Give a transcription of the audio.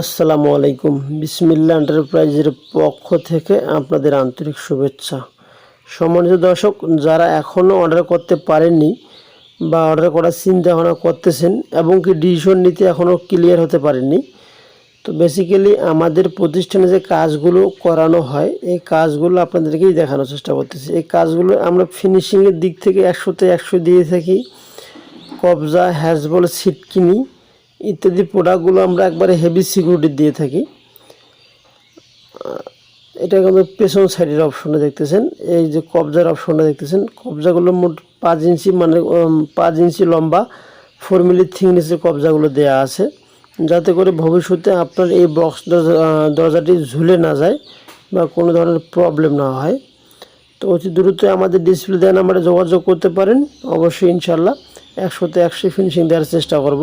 আসসালামু আলাইকুম। বিসমিল্লা এন্টারপ্রাইজের পক্ষ থেকে আপনাদের আন্তরিক শুভেচ্ছা। সম্মানিত দর্শক, যারা এখনও অর্ডার করতে পারেননি বা অর্ডার করার চিন্তা ভাবনা করতেছেন এবং কি ডিসিশন নিতে এখনও ক্লিয়ার হতে পারেননি, তো বেসিক্যালি আমাদের প্রতিষ্ঠানে যে কাজগুলো করানো হয়, এই কাজগুলো আপনাদেরকেই দেখানোর চেষ্টা করতেছি। এই কাজগুলো আমরা ফিনিশিংয়ের দিক থেকে একশোতে একশো দিয়ে থাকি। কবজা, হ্যাজবল সিট কিনি ইত্যাদি প্রোডাক্টগুলো আমরা একবারে হেভি সিকিউরিটি দিয়ে থাকি। এটা কিন্তু পেছন সাইডের অপশনটা দেখতেছেন। এই যে কবজার অপশনটা দেখতেছেন। কবজাগুলো মোট পাঁচ ইঞ্চি মানে পাঁচ ইঞ্চি লম্বা ফোর মিলি থিকনেসের কবজাগুলো দেওয়া আছে। যাতে করে ভবিষ্যতে আপনার এই বক্স দরজা দরজাটি ঝুলে না যায় বা কোনো ধরনের প্রবলেম না হয়। তো অতি দ্রুত আমাদের ডিসপ্লে দেওয়া নাম্বারে যোগাযোগ করতে পারেন। অবশ্যই ইনশাল্লাহ একশোতে একশো ফিনিশিং দেওয়ার চেষ্টা করব।